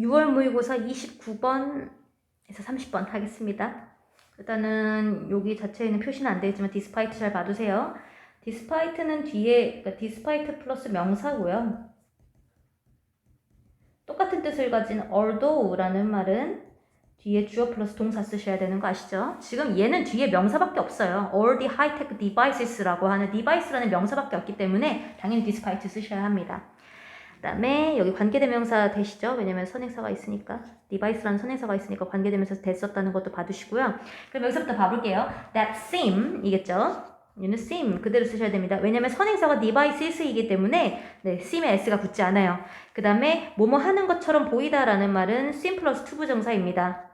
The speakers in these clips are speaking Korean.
6월 모의고사 29번에서 30번 하겠습니다. 일단은 여기 자체에는 표시는 안 되어 있지만 디스파이트 잘 봐두세요. 디스파이트는 뒤에 그러니까 디스파이트 플러스 명사고요. 똑같은 뜻을 가진 although라는 말은 뒤에 주어 플러스 동사 쓰셔야 되는 거 아시죠? 지금 얘는 뒤에 명사밖에 없어요. all the high-tech devices라고 하는 device라는 명사밖에 없기 때문에 당연히 디스파이트 쓰셔야 합니다. 그 다음에 여기 관계대명사 되시죠? 왜냐면 선행사가 있으니까 device라는 선행사가 있으니까 관계대명사 됐었다는 것도 봐두시고요. 그럼 여기서부터 봐볼게요. That seem 이겠죠? 얘는 seem 그대로 쓰셔야 됩니다. 왜냐면 선행사가 devices이기 때문에 네, seem에 s가 붙지 않아요. 그 다음에 뭐뭐 하는 것처럼 보이다라는 말은 seem 플러스 to 부정사입니다.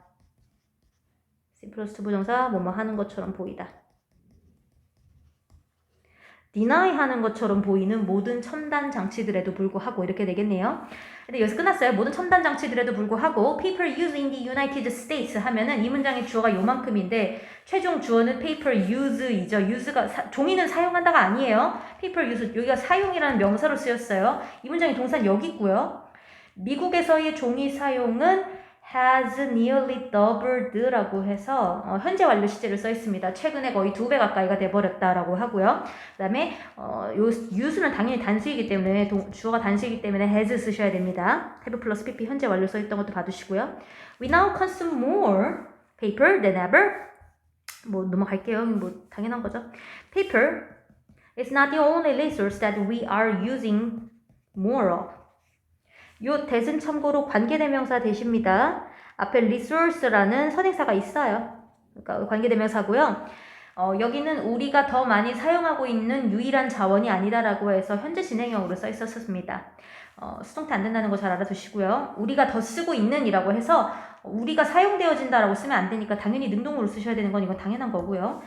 seem 플러스 to 부정사 뭐뭐 하는 것처럼 보이다. Deny 하는 것처럼 보이는 모든 첨단 장치들에도 불구하고 이렇게 되겠네요. 근데 여기서 끝났어요. 모든 첨단 장치들에도 불구하고 paper used in the United States 하면은 이 문장의 주어가 요만큼인데 최종 주어는 paper use이죠. use가 사, 종이는 사용한다가 아니에요. paper use 여기가 사용이라는 명사로 쓰였어요. 이 문장의 동사는 여기 있고요. 미국에서의 종이 사용은 has nearly doubled라고 해서 어, 현재 완료 시제를 써 있습니다. 최근에 거의 두 배 가까이가 돼버렸다라고 하고요. 그다음에 어, 요 use는 당연히 단수이기 때문에 동, 주어가 단수이기 때문에 has 쓰셔야 됩니다. have 플러스 pp 현재 완료 써 있던 것도 봐두시고요. We now consume more paper than ever. 뭐 넘어갈게요. 뭐 당연한 거죠. Paper is not the only resource that we are using more of. 요 that은 참고로 관계대명사 대십니다. 앞에 resource라는 선행사가 있어요. 그러니까 관계대명사고요. 어, 여기는 우리가 더 많이 사용하고 있는 유일한 자원이 아니다라고 해서 현재 진행형으로 써 있었습니다. 어, 수동태 안 된다는 거 잘 알아두시고요. 우리가 더 쓰고 있는이라고 해서 우리가 사용되어진다라고 쓰면 안 되니까 당연히 능동으로 쓰셔야 되는 건 이건 당연한 거고요.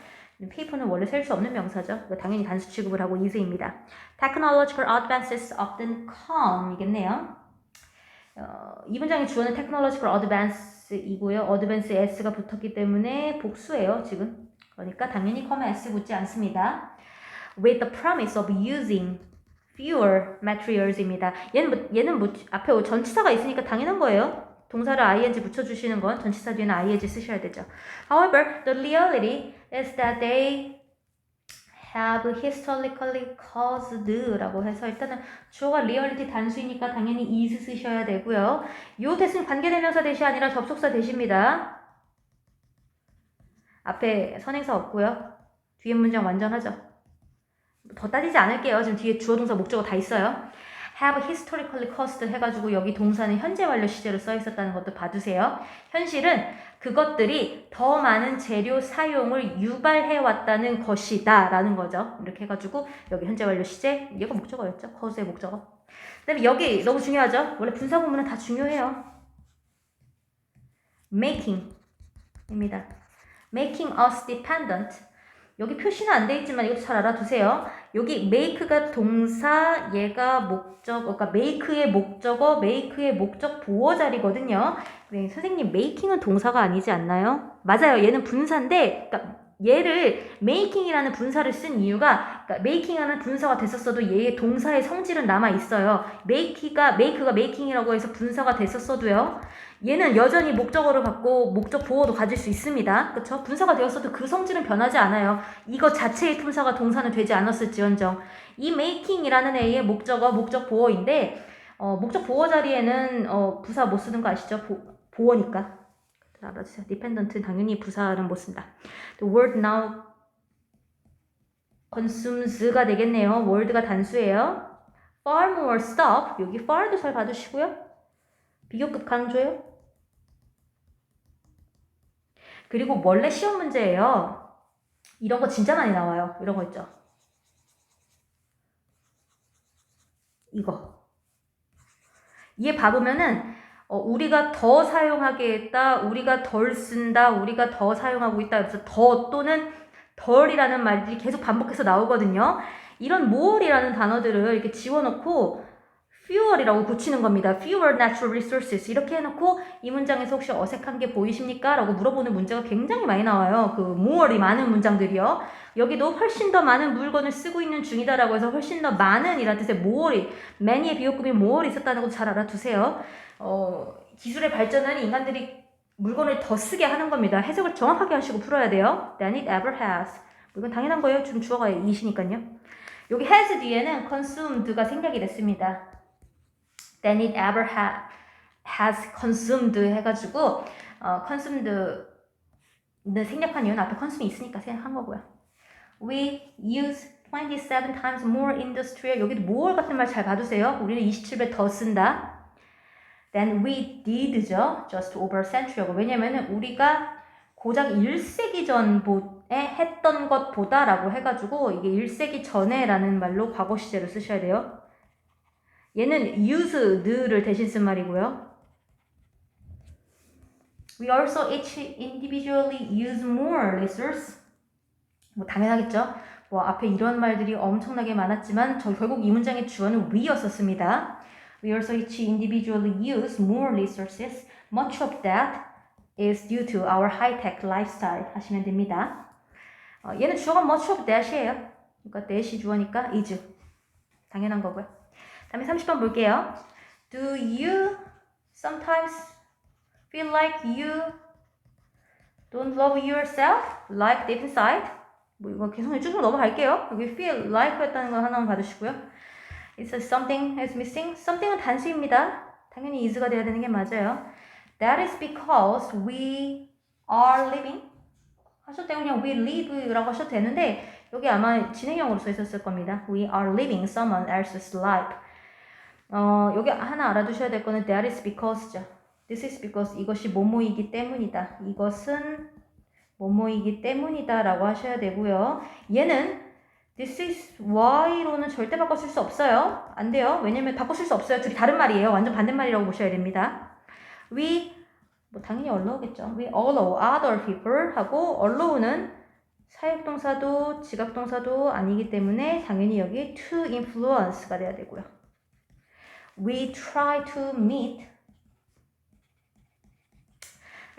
페이퍼는 원래 셀 수 없는 명사죠. 당연히 단수 취급을 하고 is입니다. Technological advances often come 이겠네요. 어, 이 문장의 주어는 technological advance이고요. advance s가 붙었기 때문에 복수예요, 지금. 그러니까 당연히 come s 붙지 않습니다. With the promise of using fewer materials입니다. 얘는 뭐, 얘는 뭐 앞에 전치사가 있으니까 당연한 거예요. 동사를 ing 붙여주시는 건 전치사 뒤에는 ing 쓰셔야 되죠. However, the reality is that they have historically caused라고 해서 일단은 주어가 리얼리티 단수이니까 당연히 is 쓰셔야 되고요. 요 대신 관계대명사 대시 아니라 접속사 대시입니다. 앞에 선행사 없고요. 뒤에 문장 완전하죠. 더 따지지 않을게요. 지금 뒤에 주어 동사 목적어 다 있어요. Have historically caused 해가지고 여기 동사는 현재 완료 시제로 써 있었다는 것도 봐두세요. 현실은 그것들이 더 많은 재료 사용을 유발해 왔다는 것이다 라는 거죠. 이렇게 해가지고 여기 현재 완료 시제 얘가 목적어였죠. cause의 목적어. 그 다음에 여기 너무 중요하죠. 원래 분사 구문은 다 중요해요. making 입니다. making us dependent 여기 표시는 안 돼 있지만 이것도 잘 알아두세요. 여기 make가 동사, 얘가 목적어, 그러니까 make의 목적어, make의 목적 보어 자리거든요. 네, 선생님 making은 동사가 아니지 않나요? 맞아요. 얘는 분사인데, 그러니까 얘를 making이라는 분사를 쓴 이유가 그러니까 making하는 분사가 됐었어도 얘의 동사의 성질은 남아 있어요. make가 make가 making이라고 해서 분사가 됐었어도요. 얘는 여전히 목적어를 갖고 목적 보호도 가질 수 있습니다. 그렇죠? 분사가 되었어도 그 성질은 변하지 않아요. 이거 자체의 품사가 동사는 되지 않았을지언정 이 making이라는 애의 목적어 목적 보호인데 어, 목적 보호 자리에는 어, 부사 못 쓰는 거 아시죠? 보, 보호니까. 알아주세요. dependent는 당연히 부사는 못 쓴다. The word now consumes가 되겠네요. word가 단수예요. far more stuff 여기 far도 잘 봐두시고요. 비교급 강조예요. 그리고 원래 시험 문제예요. 이런 거 진짜 많이 나와요. 이런 거 있죠. 이거. 얘 봐보면은 어, 우리가 더 사용하게 했다, 우리가 덜 쓴다, 우리가 더 사용하고 있다. 그래서 더 또는 덜이라는 말들이 계속 반복해서 나오거든요. 이런 more이라는 단어들을 이렇게 지워놓고 fewer이라고 고치는 겁니다. fewer natural resources 이렇게 해놓고 이 문장에서 혹시 어색한 게 보이십니까? 라고 물어보는 문제가 굉장히 많이 나와요. 그 more이 많은 문장들이요. 여기도 훨씬 더 많은 물건을 쓰고 있는 중이다라고 해서 훨씬 더 많은 이라는 뜻의 more이 many의 비교급이 more 있었다는 것도 잘 알아두세요. 어, 기술의 발전은 인간들이 물건을 더 쓰게 하는 겁니다. 해석을 정확하게 하시고 풀어야 돼요. than it ever has. 뭐 이건 당연한 거예요. 지금 주어가 이시니까요. 여기 has 뒤에는 consumed가 생략이 됐습니다. than it ever ha, has consumed 해가지고 어, consumed 는 생략한 이유는 앞에 consume이 있으니까 생략한 거고요. We use 27 times more industrial 여기도 more 같은 말 잘 봐두세요. 우리는 27배 더 쓴다. Then we did죠. Just over a century고 왜냐면은 우리가 고작 1세기 전에 했던 것보다라고 해가지고 이게 1세기 전에라는 말로 과거 시제로 쓰셔야 돼요. 얘는 used를 대신 쓴 말이고요. We also each individually use more resource. 뭐 당연하겠죠. 뭐 앞에 이런 말들이 엄청나게 많았지만 저 결국 이 문장의 주어는 we였었습니다. We also each individually use more resources. Much of that is due to our high-tech lifestyle 하시면 됩니다. 어, 얘는 주어가 much of that이에요. 그러니까 that이 주어니까 is. 당연한 거고요. 다음에 30번 볼게요. Do you sometimes feel like you don't love yourself like deep inside? 뭐 이거 계속 쭉 넘어갈게요. 여기 feel like 했다는 거 하나만 받으시고요. It says something is missing. something은 단수입니다. 당연히 is가 돼야 되는 게 맞아요. That is because we are living. 하셔도 되고 그냥 we live라고 하셔도 되는데 여기 아마 진행형으로 써 있었을 겁니다. We are living someone else's life. 어, 여기 하나 알아두셔야 될 거는 that is because죠. This is because 이것이 뭐뭐이기 때문이다. 이것은 뭐뭐이기 때문이다 라고 하셔야 되고요. 얘는 this is why로는 절대 바꿔 쓸 수 없어요. 안 돼요. 왜냐면 바꿔 쓸 수 없어요. 둘이 다른 말이에요. 완전 반대말이라고 보셔야 됩니다. We 뭐 당연히 allow겠죠. We allow other people 하고 allow는 사역동사도 지각동사도 아니기 때문에 당연히 여기 to influence가 돼야 되고요. We try to meet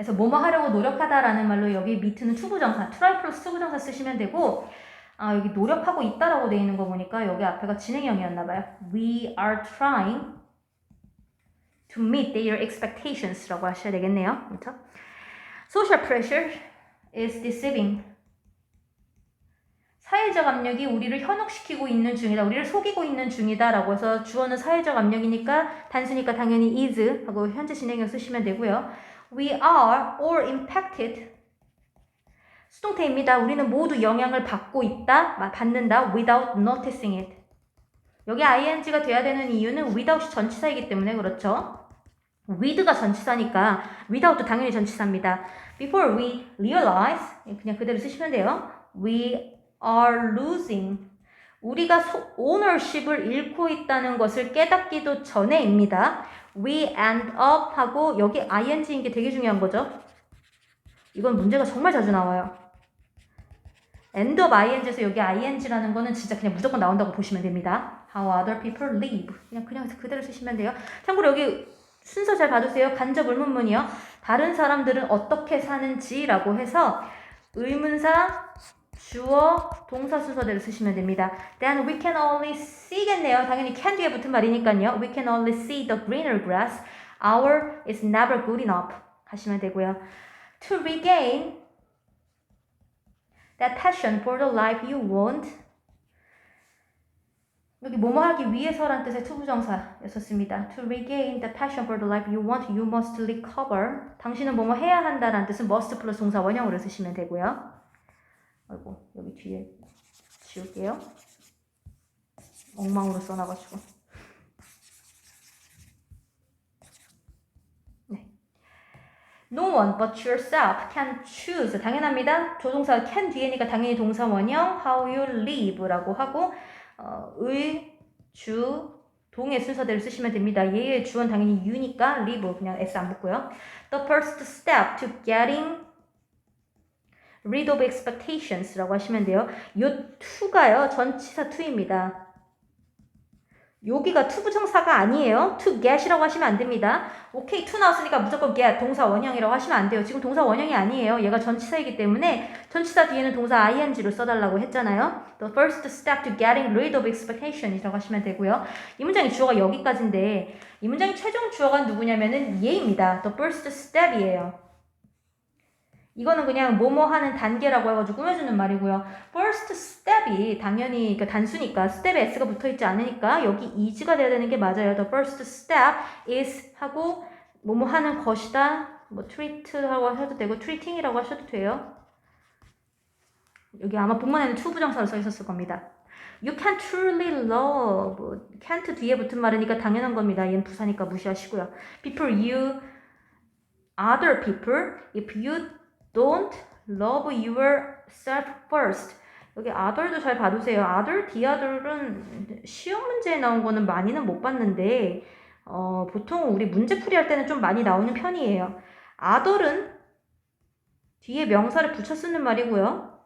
그래서 뭐뭐 하려고 노력하다라는 말로 여기 meet는 투부정사, try 플러스 투부정사 쓰시면 되고 아, 여기 노력하고 있다라고 돼 있는 거 보니까 여기 앞에가 진행형이었나 봐요. We are trying to meet their expectations라고 하셔야 되겠네요. 그렇죠? Social pressure is deceiving. 사회적 압력이 우리를 현혹시키고 있는 중이다. 우리를 속이고 있는 중이다라고 해서 주어는 사회적 압력이니까 단수니까 당연히 is 하고 현재 진행형 쓰시면 되고요. We are all impacted. 수동태입니다. 우리는 모두 영향을 받고 있다, 받는다, without noticing it. 여기 ing가 돼야 되는 이유는 without이 전치사이기 때문에 그렇죠. with가 전치사니까 without도 당연히 전치사입니다. Before we realize 그냥 그대로 쓰시면 돼요. We are losing. 우리가 소, ownership을 잃고 있다는 것을 깨닫기도 전에입니다. We end up 하고 여기 ing인 게 되게 중요한 거죠. 이건 문제가 정말 자주 나와요. end of ing에서 여기 ing라는 거는 진짜 그냥 무조건 나온다고 보시면 됩니다. How other people live. 그냥 그냥 그대로 쓰시면 돼요. 참고로 여기 순서 잘 봐주세요. 간접 의문문이요. 다른 사람들은 어떻게 사는지라고 해서 의문사, 주어, 동사 순서대로 쓰시면 됩니다. Then we can only see겠네요. 당연히 can 뒤에 붙은 말이니까요. We can only see the greener grass. Our is never good enough. 하시면 되고요. To regain that passion for the life you want. 여기 뭐뭐 하기 위해서란 뜻의 투부정사였었습니다. To regain the passion for the life you want, you must recover. 당신은 뭐뭐 해야 한다라는 뜻은 must 플러스 동사 원형으로 쓰시면 되고요. 아이고 여기 뒤에 지울게요. 엉망으로 써놔가지고. 네. No one but yourself can choose. 당연합니다. 조동사 can 뒤에니까 당연히 동사 원형 how you live라고 하고 어, 의, 주, 동의 순서대로 쓰시면 됩니다. 얘의 주어는 당연히 you니까 live 그냥 s 안 붙고요. The first step to getting rid of expectations라고 하시면 돼요. 요 to가요 전치사 to입니다. 여기가 to 부정사가 아니에요. to get이라고 하시면 안 됩니다. 오케이, to 나왔으니까 무조건 get 동사 원형이라고 하시면 안 돼요. 지금 동사 원형이 아니에요. 얘가 전치사이기 때문에 전치사 뒤에는 동사 ing로 써달라고 했잖아요. The first step to getting rid of expectation이라고 하시면 되고요. 이 문장의 주어가 여기까지인데 이 문장의 최종 주어가 누구냐면은 얘입니다. The first step이에요. 이거는 그냥 뭐뭐 하는 단계라고 해가지고 꾸며주는 말이고요. first step이 당연히 그러니까 단수니까 step에 s가 붙어있지 않으니까 여기 is가 돼야 되는 게 맞아요. The first step is 하고 뭐뭐 하는 것이다. 뭐 treat라고 하셔도 되고 treating이라고 하셔도 돼요. 여기 아마 본문에는 to 부정사로 써 있었을 겁니다. You can truly love. can't 뒤에 붙은 말이니까 당연한 겁니다. 얘는 부사니까 무시하시고요. People you other people if you don't love yourself first. 여기 other도 잘 봐두세요. the other은 시험 문제에 나온 거는 많이는 못 봤는데 어, 보통 우리 문제풀이 할 때는 좀 많이 나오는 편이에요. other은 뒤에 명사를 붙여 쓰는 말이고요.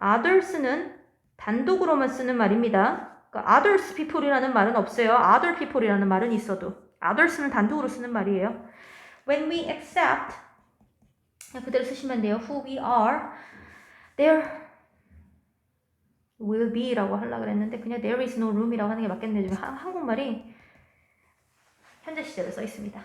others는 단독으로만 쓰는 말입니다. 그러니까 others people이라는 말은 없어요. other people이라는 말은 있어도 others는 단독으로 쓰는 말이에요. When we accept 그대로 쓰시면 돼요. Who we are, there will be라고 하려고 그랬는데 그냥 there is no room이라고 하는 게 맞겠네요. 지금 한, 한국말이 현재 시제로 써 있습니다.